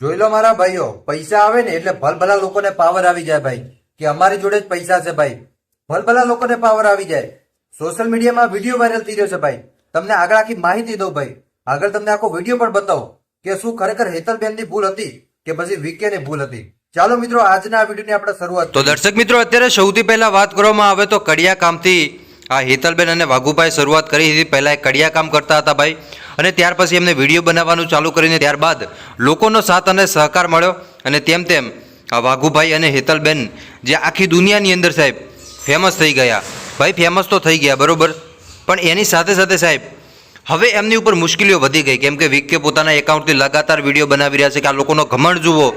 જોઈ લો મારા ભાઈઓ પૈસા આવે ને એટલે ભલભલા લોકોને પાવર આવી જાય ભાઈ. કે અમારી જોડે જ પૈસા છે ભાઈ. ભલભલા લોકોને પાવર આવી જાય. સોશિયલ મીડિયામાં વીડિયો વાયરલ થઈ રહ્યો છે ભાઈ. તમને આગળ આખી માહિતી દઉં ભાઈ. આગળ તમને આખો વીડિયો પણ બતાવો કે શું ખરેખર હેતલબેનની ભૂલ હતી કે પછી વિકેની ભૂલ હતી. ચાલો મિત્રો આજના વિડીયોની આપણે શરૂઆત તો દર્શક મિત્રો અત્યારે સૌથી પહેલા વાત કરવામાં આવે તો કડિયા કામથી આ હેતલબેન અને વાઘુભાઈ શરૂઆત કરી હતી. પહેલાં કડિયા કામ કરતા હતા ભાઈ. અને ત્યાર પછી એમને વીડિયો બનાવવાનું ચાલુ કરીને ત્યારબાદ લોકોનો સાથ અને સહકાર મળ્યો. અને તેમ તેમ આ વાઘુભાઈ અને હેતલબેન જે આખી દુનિયાની અંદર સાહેબ ફેમસ થઈ ગયા. ભાઈ ફેમસ તો થઈ ગયા, બરાબર. પણ એની સાથે સાથે સાહેબ, હવે એમની ઉપર મુશ્કેલીઓ વધી ગઈ. કેમ કે વિકે પોતાના એકાઉન્ટથી લગાતાર વીડિયો બનાવી રહ્યા છે કે આ લોકોનો ઘમંડ જુઓ.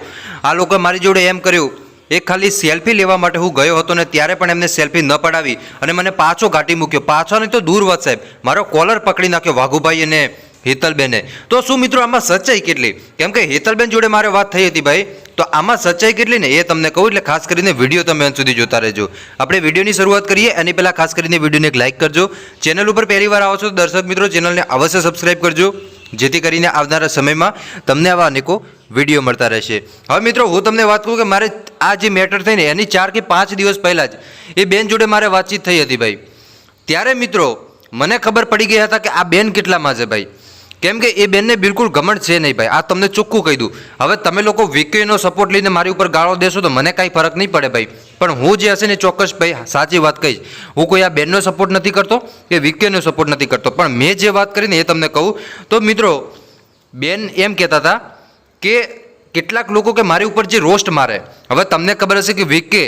આ લોકોએ મારી જોડે એમ કર્યું એક ખાલી સેલ્ફી લેવા માટે હું ગયો હતો ને ત્યારે પણ એમને સેલ્ફી ન પડાવી અને મને પાછો ઘાટી મૂક્યો. પાછો નહીં તો દૂર વાત સાહેબ. મારો કોલર પકડી નાખ્યો વાઘુભાઈ અને હેતલબેને. તો શું મિત્રો, આમાં સચ્ચાઈ કેટલી? કેમ કે હેતલબેન જોડે મારે વાત થઈ હતી ભાઈ. તો આમાં સચ્ચાઈ કેટલી ને? એ તમને કહું એટલે ખાસ કરીને વીડિયો તમે અંત સુધી જોતા રહેજો. આપણે વિડીયોની શરૂઆત કરીએ. એની પહેલાં ખાસ કરીને વિડીયોને એક લાઇક કરજો. ચેનલ ઉપર પહેલી વાર આવો છો દર્શક મિત્રો, ચેનલને અવશ્ય સબસ્ક્રાઇબ કરજો. જેથી કરીને આવનારા સમયમાં તમને આવા અનેકો વીડિયો મળતા રહેશે. હવે મિત્રો, હું તમને વાત કરું કે મારે આ જે મેટર થઈને, એની ચાર કે પાંચ દિવસ પહેલાં જ એ બેન જોડે મારે વાતચીત થઈ હતી ભાઈ. ત્યારે મિત્રો, મને ખબર પડી ગઈ હતા કે આ બેન કેટલામાં છે ભાઈ. કેમ કે એ બેનને બિલકુલ ગમણ છે નહીં ભાઈ. આ તમને ચોખ્ખું કહી દઉં. હવે તમે લોકો વિકેનો સપોર્ટ લઈને મારી ઉપર ગાળો દેશો તો મને કાંઈ ફરક નહીં પડે ભાઈ. પણ હું જે હશે ને ચોક્કસ ભાઈ સાચી વાત કહીશ. હું કોઈ આ બેનનો સપોર્ટ નથી કરતો કે વિકેનો સપોર્ટ નથી કરતો. પણ મેં જે વાત કરીને એ તમને કહું, તો મિત્રો, બેન એમ કહેતા હતા કે કેટલાક લોકો કે મારી ઉપર જે રોસ્ટ મારે. હવે તમને ખબર હશે કે વિકે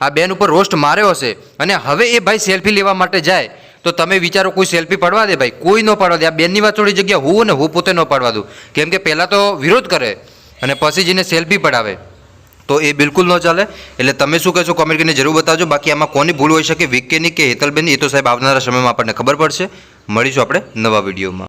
આ બેન ઉપર રોસ્ટ માર્યો હશે અને હવે એ ભાઈ સેલ્ફી લેવા માટે જાય. તો તમે વિચારો કોઈ સેલ્ફી પડવા દે ભાઈ. કોઈ ન પાડવા દે. આ બેનની વાત થોડી જગ્યા હું ને હું પોતે ન પાડવા દઉં. કેમ કે પહેલાં તો વિરોધ કરે અને પછી જઈને સેલ્ફી પડાવે. તો એ બિલકુલ ન ચાલે. એટલે તમે શું કહેશો કોમેન્ટ કરીને જરૂર બતાવજો. બાકી આમાં કોની ભૂલ હોઈ શકે વિકેની કે હેતલબેનની, એ તો સાહેબ આવનારા સમયમાં આપણને ખબર પડશે. મળીશું આપણે નવા વિડીયોમાં.